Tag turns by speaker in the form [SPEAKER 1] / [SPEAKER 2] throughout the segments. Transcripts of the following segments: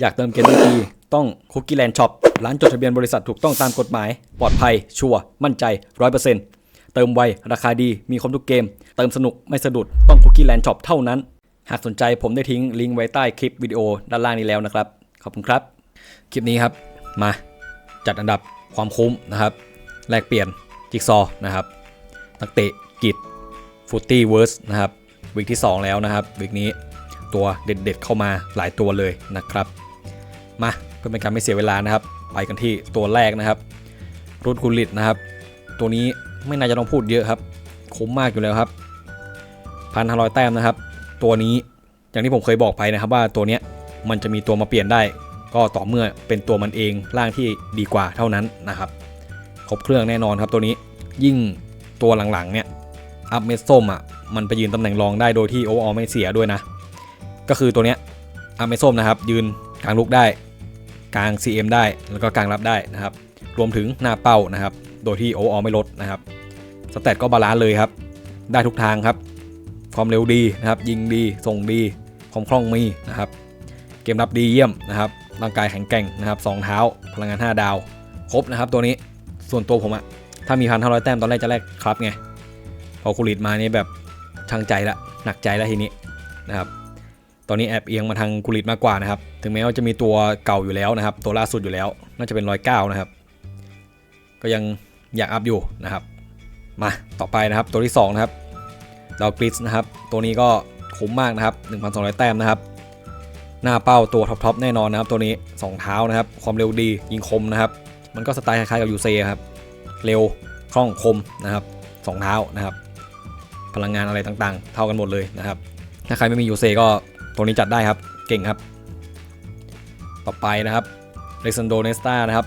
[SPEAKER 1] อยากเติมเกมทันทีต้องคุกกี้แลนด์ช็อปร้านจดทะเบียนบริษัทถูกต้องตามกฎหมาย ปลอดภัย ชัวร์มั่นใจ100%เปอร์เซ็นต์เติมไว ราคาดีมีครบทุกเกม เติมสนุกไม่สะดุดต้องคุกกี้แลนด์ช็อปเท่านั้น หากสนใจผมได้ทิ้งลิงก์ไว้ใต้คลิปวิดีโอด้านล่างนี้แล้วนะครับ ขอบคุณครับ คลิปนี้ครับมาจัดอันดับความคุ้มนะครับแลกเปลี่ยนจิ๊กซอว์นะครับนักเตะกิจฟูตี้เวิร์สนะครับวิกที่ 2 แล้วนะครับวิกนี้ตัวเด็ดๆเข้ามาหลายตัวเลยนะครับ มาเพื่อเป็นการไม่เสียเวลานะครับ ไปกันที่ตัวแรกนะครับรูดกุลิตนะครับ ตัวนี้ไม่น่าจะต้องพูดเยอะครับ คุ้มมากอยู่แล้วครับพันห้าร้อยแต้มนะครับ ตัวนี้อย่างที่ผมเคยบอกไปนะครับว่าตัวเนี้ยมันจะมีตัวมาเปลี่ยนได้ ก็ต่อเมื่อเป็นตัวมันเองร่างที่ดีกว่าเท่านั้นนะครับครบเครื่องแน่นอนครับตัวนี้ยิ่งตัวหลังๆเนี่ยอัพเมสส้มอะมันไปยืนตำแหน่งรองได้โดยที่โอเวอร์ไม่เสียด้วยนะ ก็คือตัวเนี้ยอัพเมสส้มนะครับยืนกลางลุกได้ กลาง CM ได้แล้วก็กลางรับได้นะครับ รวมถึงหน้าเป้านะครับ โดยที่โอเวอไม่ลดนะครับสเตตก็บาลานซ์เลยครับ ได้ทุกทางครับ ความเร็วดีนะครับ ยิงดีส่งดีความคล่องมีนะครับ เกมรับดีเยี่ยมนะครับร่างกายแข็งแกร่งนะครับสองเท้า พลังงาน 5 ดาว ครบนะครับ ตัวนี้ส่วนตัวผมอะถ้ามีพันห้าร้อยแต้มตอนแรกจะแรกครับไงพอคูริดมานี่แบบช่างใจละหนักใจแล้วทีนี้นะครับ ตอนนี้แอบเอียงมาทางกุลิตมากกว่านะครับ ถึงแม้ว่าจะมีตัวเก่าอยู่แล้วนะครับ ตัวล่าสุดอยู่แล้ว น่าจะเป็นร้อยเก้านะครับ ก็ยังอยากอัพอยู่นะครับ มาต่อไปนะครับตัวที่ 2 นะครับดาวกริสนะครับ ตัวนี้ก็คุ้มมากนะครับ 1,200 แต้มนะครับ หน้าเป้าตัวท็อปๆแน่นอนนะครับ ตัวนี้ 2 เท้านะครับ ความเร็วดียิงคมนะครับ มันก็สไตล์คล้ายๆกับยูเซครับ เร็วคล่องคมนะครับสองเท้านะครับ พลังงานอะไรต่างๆ เท่ากันหมดเลยนะครับ ถ้าใครไม่มียูเซก็ ตัวนี้จัดได้ครับเก่งครับ ต่อไปนะครับเ e ซันโดเนสตานะครับ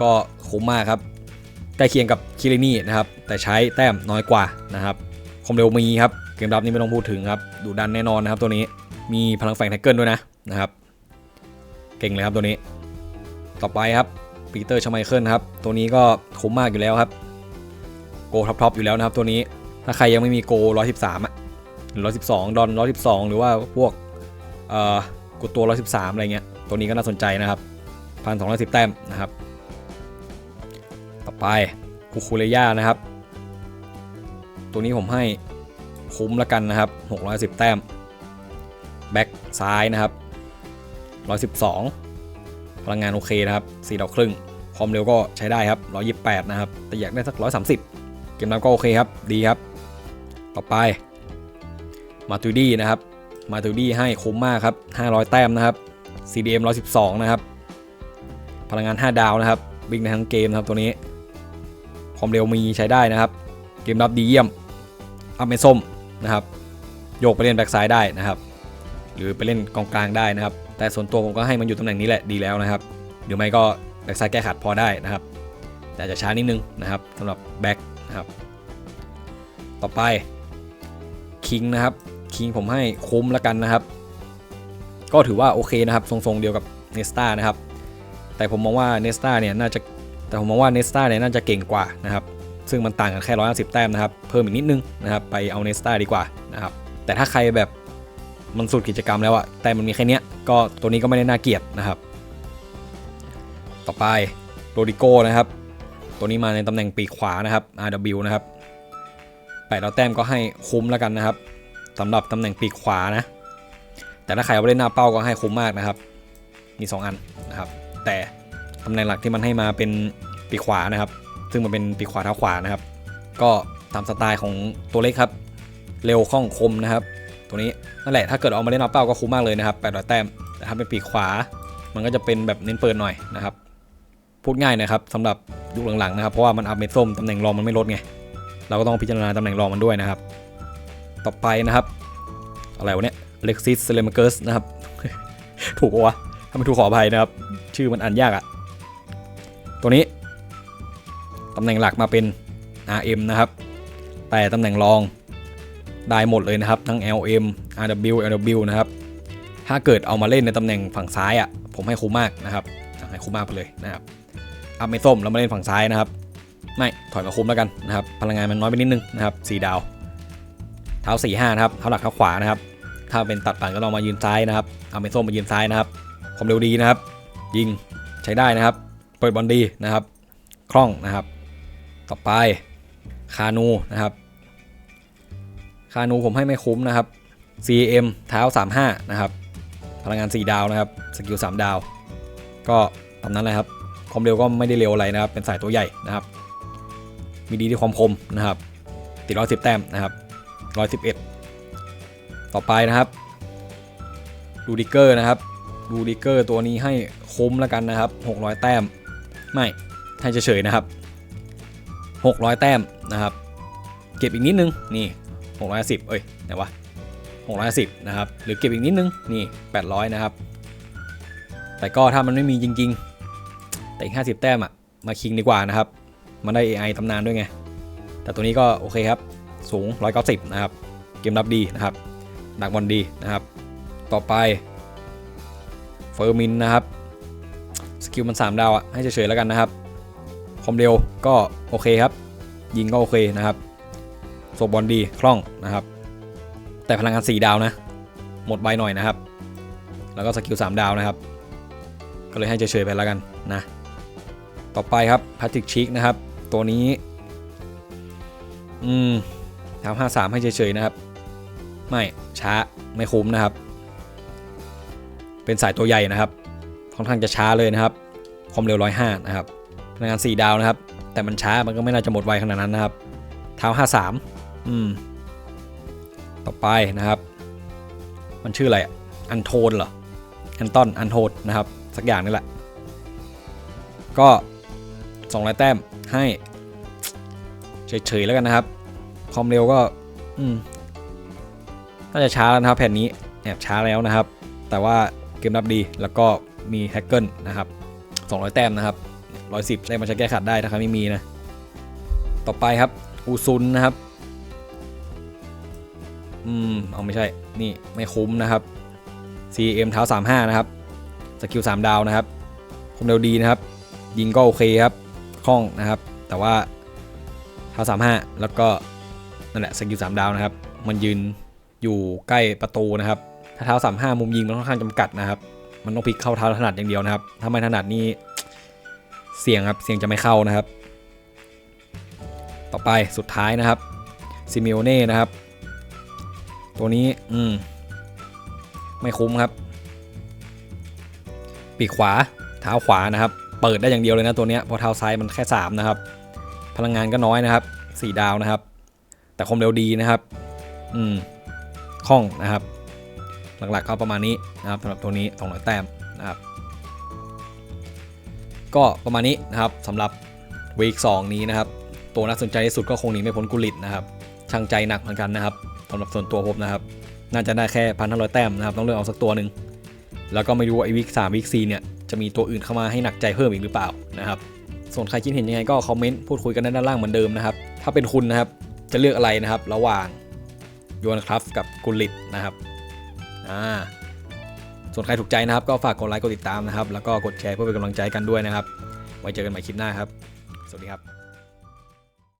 [SPEAKER 1] ก็คุ้มมากครับใกล้เคียงกับคิรินี่นะครับ แต่ใช้แต้มน้อยกว่านะครับความเร็วมีครับ เกมรับนี่ไม่ต้องพูดถึงครับ ดูดันแน่นอนนะครับตัวนี้มีพลังแฝงแท็กเกิลด้วยนะนะครับ เก่งเลยครับตัวนี้ ต่อไปครับปีเตอร์ชไมเคิลครับ ตัวนี้ก็คุ้มมากอยู่แล้วครับ โกท็อปๆอปอยู่แล้วนะครับตัวนี้ ถ้าใครยังไม่มีโก113อะ112 ดอน 112 หรือว่าพวก กดตัว 113 อะไรเงี้ย ตัวนี้ก็น่าสนใจนะครับ 1,210 แต้มนะครับ ต่อไปคูคูเลย่านะครับ ตัวนี้ผมให้คุ้มละกันนะครับ 610 แต้ม แบ็กซ้ายนะครับ 112 พลังงานโอเคนะครับ 4 ดอกครึ่ง ความเร็วก็ใช้ได้ครับ 128 นะครับ แต่อยากได้สัก 130 เกมรับก็โอเคครับ ดีครับ ต่อไป มาตูดี้นะครับ มาตูดี้ให้คุ้มมากครับ 500 แต้มนะครับ CDM 112 นะครับ พลังงาน 5 ดาวนะครับวิ่งในทั้งเกมนะครับตัวนี้ ความเร็วมีใช้ได้นะครับ เกมรับดีเยี่ยม อัพเมส้มนะครับ โยกไปเล่นแบ็กซ้ายได้นะครับ หรือไปเล่นกองกลางได้นะครับ แต่ส่วนตัวผมก็ให้มันอยู่ตำแหน่งนี้แหละดีแล้วนะครับ หรือไม่ก็แบ็กซ้ายแก้ขัดพอได้นะครับ แต่อาจจะช้านิดนึงนะครับสำหรับแบ็กนะครับ ต่อไปคิงนะครับ คิงผมให้คุ้มแล้วกันนะครับ ก็ถือว่าโอเคนะครับทรงๆเดียวกับเนสตานะครับ แต่ผมมองว่าเนสตาเนี่ยน่าจะแต่ผมมองว่าเนสตาเนี่ยน่าจะเก่งกว่านะครับซึ่งมันต่างกันแค่150แต้มนะครับ เพิ่มอีกนิดนึงนะครับ ไปเอาเนสตาดีกว่านะครับ แต่ถ้าใครแบบมันสุดกิจกรรมแล้วอะแต่มันมีแค่เนี้ยก็ตัวนี้ก็ไม่ได้น่าเกลียดนะครับ ต่อไปโรดิโก้นะครับ ตัวนี้มาในตำแหน่งปีกขวานะครับ RW นะครับแปดดาวแต้มก็ให้คุ้มแล้วกันนะครับ สำหรับตำแหน่งปีกขวานะ แต่ถ้าใครเอาไปเล่นหน้าเป้าก็ให้คุ้มมากนะครับ มี 2 อันนะครับ แต่ตำแหน่งหลักที่มันให้มาเป็นปีกขวานะครับ ซึ่งมันเป็นปีกขวาเท้าขวานะครับ ก็ตามสไตล์ของตัวเล็กครับ เร็วคล่องคมนะครับ ตัวนี้นั่นแหละถ้าเกิดเอามาเล่นหน้าเป้าก็คุ้มมากเลยนะครับแปดดาวแต้มแต่ถ้าเป็นปีกขวา มันก็จะเป็นแบบเน้นเปิดหน่อยนะครับพูดง่ายนะครับสำหรับยุคหลังๆนะครับเพราะว่ามันอัพเมทส้มตำแหน่งรองมันไม่ลดไงเราก็ต้องพิจารณาตำแหน่งรองมันด้วยนะครับ ต่อไปนะครับ อะไรวะเนี่ยเล็กซิสเซเลมเกิร์สนะครับ ถูกปะวะถ้าไม่ถูกขออภัยนะครับ ชื่อมันอ่านยากอะตัวนี้ตำแหน่งหลักมาเป็น RM นะครับ แต่ตำแหน่งรองได้หมดเลยนะครับ ทั้ง LM RW LW นะครับ ถ้าเกิดเอามาเล่นในตำแหน่งฝั่งซ้ายอะผมให้คุ้มมากนะครับให้คุ้มมากไปเลยนะครับอัพไม่ส้มแล้วมาเล่นฝั่งซ้ายนะครับ ไม่ถอยมาคุมแล้วกันนะครับ พลังงานมันน้อยไปนิดนึงนะครับสีดาว เท้า4 5นะครับเท้าหลักเท้าขวานะครับ ถ้าเป็นตัดปั่นก็ลองมายืนซ้ายนะครับเอาเมส้มมายืนซ้ายนะครับความเร็วดีนะครับ ยิงใช้ได้นะครับ เปิดบอลดีนะครับ คล่องนะครับ ต่อไปคานูนะครับ คานูผมให้ไม่คุ้มนะครับ CM เท้า 35 นะครับ พลังงาน 4 ดาวนะครับ สกิล 3 ดาว ก็ตามนั้นเลยครับ ความเร็วก็ไม่ได้เร็วอะไรนะครับ เป็นสายตัวใหญ่นะครับ มีดีที่ความคมนะครับติดร้อยสิบแต้มนะครับ ร้อยสิบเอ็ดต่อไปนะครับ ดูดิเกอร์นะครับ ดูดิเกอร์ตัวนี้ให้คุ้มแล้วกันนะครับ 600 แต้ม ไม่ให้เฉยๆนะครับ 600 แต้มนะครับ เก็บอีกนิดนึง นี่ 610 เอ้ยไหนวะ610 นะครับ หรือเก็บอีกนิดนึง นี่ 800 นะครับ แต่ก็ถ้ามันไม่มีจริง ๆ แต่อีก 50 แต้มอะมาคิงดีกว่านะครับ มันได้ AI ตำนานด้วยไง แต่ตัวนี้ก็โอเคครับ สูง 190 นะครับ เกมรับดีนะครับดักบอลดีนะครับ ต่อไปเฟอร์มินนะครับ สกิลมัน 3 ดาวอะให้เฉยๆแล้วกันนะครับความเร็วก็โอเคครับ ยิงก็โอเคนะครับโซบบอลดีคล่องนะครับ แต่พลังงาน 4 ดาวนะ หมดใบหน่อยนะครับ แล้วก็สกิล 3 ดาวนะครับ ก็เลยให้เฉยๆไปแล้วกันนะ ต่อไปครับพาติกชิกนะครับ ตัวนี้ อืม ทำห้าสามให้เฉยๆนะครับ ไม่ช้าไม่คุ้มนะครับ เป็นสายตัวใหญ่นะครับค่อนข้างจะช้าเลยนะครับ ความเร็วร้อยห้านะครับพลังงาน4ดาวนะครับ แต่มันช้ามันก็ไม่น่าจะหมดไวขนาดนั้นนะครับ เท้า53อืมต่อไปนะครับ มันชื่ออะไรอันโทนเหรออันตอนอันโทนนะครับ สักอย่างนี่แหละ ก็200แต้มให้เฉยๆแล้วกันนะครับ ความเร็วก็ อืมน่าจะช้าแล้วนะครับแผ่นนี้แอบช้าแล้วนะครับ แต่ว่าเกมรับดีแล้วก็มีแฮกเกิลนะครับ 200 แต้มนะครับ 110 ได้มาใช้แก้ขัดได้นะครับไม่มีนะ ต่อไปครับ อูซุนนะครับ อืม เอาไม่ใช่ นี่ไม่คุ้มนะครับ CM เท้า 35 นะครับ สกิล 3 ดาวนะครับคมเร็วดีนะครับ ยิงก็โอเคครับ คล่องนะครับ แต่ว่าเท้า 35 แล้วก็ นั่นแหละสกิล3ดาวนะครับ มันยืนอยู่ใกล้ประตูนะครับ ถ้าเท้า35มุมยิงมันค่อนข้างจำกัดนะครับ มันต้องพลิกเข้าเท้าถนัดอย่างเดียวนะครับ ถ้าไม่ถนัดนี่เสี่ยงครับ เสี่ยงจะไม่เข้านะครับ ต่อไปสุดท้ายนะครับซิมิโอเน่นะครับ ตัวนี้อืมไม่คุ้มครับ ปีกขวาเท้าขวานะครับ เปิดได้อย่างเดียวเลยนะตัวนี้เพราะเท้าซ้ายมันแค่ 3 นะครับ พลังงานก็น้อยนะครับ 4 ดาวนะครับ แต่ความเร็วดีนะครับ อืมคล่องนะครับ หลักๆก็ประมาณนี้นะครับสำหรับตัวนี้200แต้มนะครับ ก็ประมาณนี้นะครับสำหรับวีค2นี้นะครับ ตัวน่าสนใจที่สุดก็คงหนีไม่พ้นกุลิตนะครับช่างใจหนักเหมือนกันนะครับสำหรับส่วนตัวผมนะครับ น่าจะได้แค่พันห้าร้อยแต้มนะครับ ต้องเลือกเอาสักตัวหนึ่งแล้วก็ไม่รู้ว่าไอวีคสามวีคสี่เนี่ยจะมีตัวอื่นเข้ามาให้หนักใจเพิ่มอีกหรือเปล่านะครับ ส่วนใครคิดเห็นยังไงก็คอมเมนต์พูดคุยกันได้ด้านล่างเหมือนเดิมนะครับ ถ้าเป็นคุณนะครับ จะเลือกอะไรนะครับ ระหว่างยวนครับกับกุลิตนะครับอ่าส่วนใครถูกใจนะครับ ก็ฝากกดไลค์กดติดตามนะครับ แล้วก็กดแชร์เพื่อเป็นกำลังใจกันด้วยนะครับ ไว้เจอกันใหม่คลิปหน้าครับ สวัสดีครับ